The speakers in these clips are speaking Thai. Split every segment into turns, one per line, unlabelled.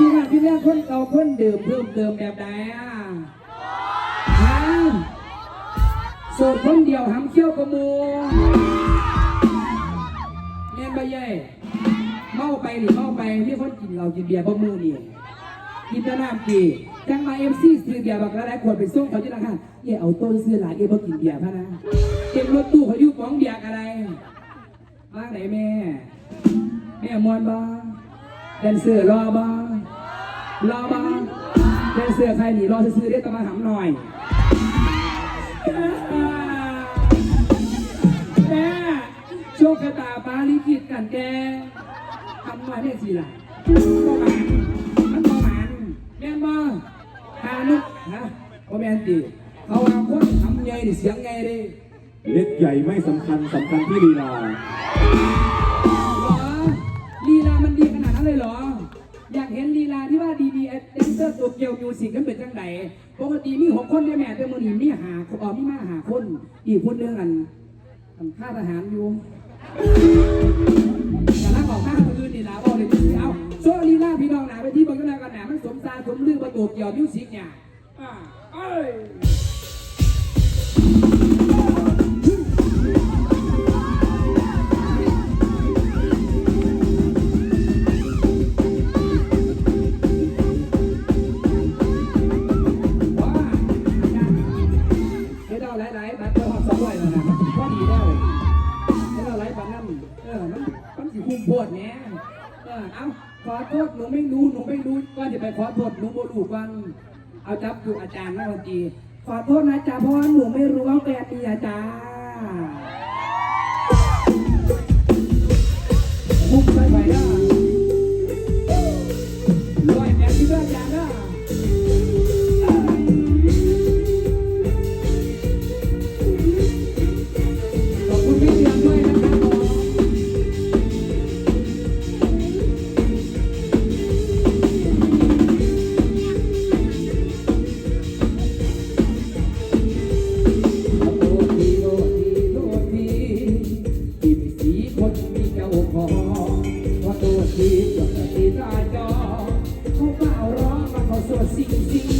ที่งานที่เรื่องคนเก่าคนเดิมเพิ่มเติมแบบใดอะฮะโสดคนเดียวหำเขี้ยวกระมูเมียนใบใหญ่เมาไปหรือเมาไปที่คนกินเรากินเบียร์บ่มูนี่กินแต่น้ำปีจังมาเอฟซีซื้อเบียร์บักละหลายขวดไปส่งเขาที่ราคาเย่เอาต้นซื้อหลายเย่บ่กินเบียร์พะนะเก็บรถตู้เขาอยู่ของเบียร์อะไรมาไหนแม่ แม่มวนบ้าแดนเซอร์รอบ้า รอบ้าแดนเซอร์ใครหนีรอซื้อเรียกตะมาหำหน่อยแม่โชคชะตาปาลิขิตกันแกทำหน่อยแม่สิล่ะบ่หมานมันบ่หมานแม่นบ่หานุกฮะบ่แม่นติเขาว่าคนทำไงดิเสียงไงดิ
เล็กใหญ่ไม่สำคัญสำคัญที่ลีลา
ตัวเกียวมิวสิกนั้นเป็นจังไดปกติมีหกคนได้แม่แต่มื่อนี้มีหาเออมีมาหาคน อีกคนเรื่องอันอันค่าทหารอยู่อย่าลักออกข้าคนอื่นนี่นะบอกเลยที่เอาโซลีลาพี่น้องหนาไปที่บางกระกันหนามันสมซาสมลือประตูเกี่ยวมิวสิกเนี่ยอ่าเอ้ย โพดแหน่เออเอาขอโทษหนูไม่รู้หนูไม่รู้ก่อนจะไปขอโทษหนูบ่รู้ก่อนเอาจับอยู่อาจารย์นะวันจีขอโทษนะจ๊ะเพราะว่าหนูไม่รู้ว่าแกมีอาจาร องม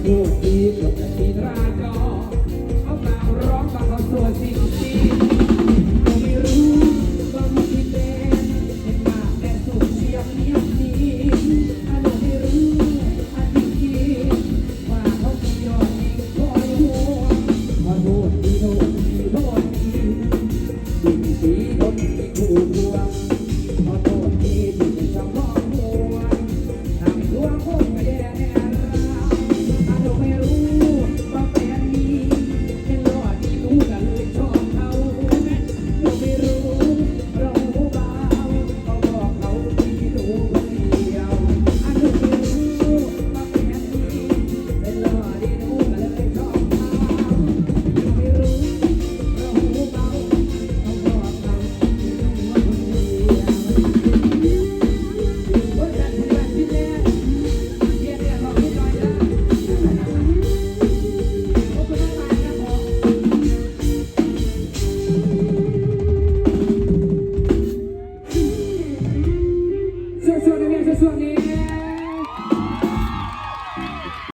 โชคดีกับ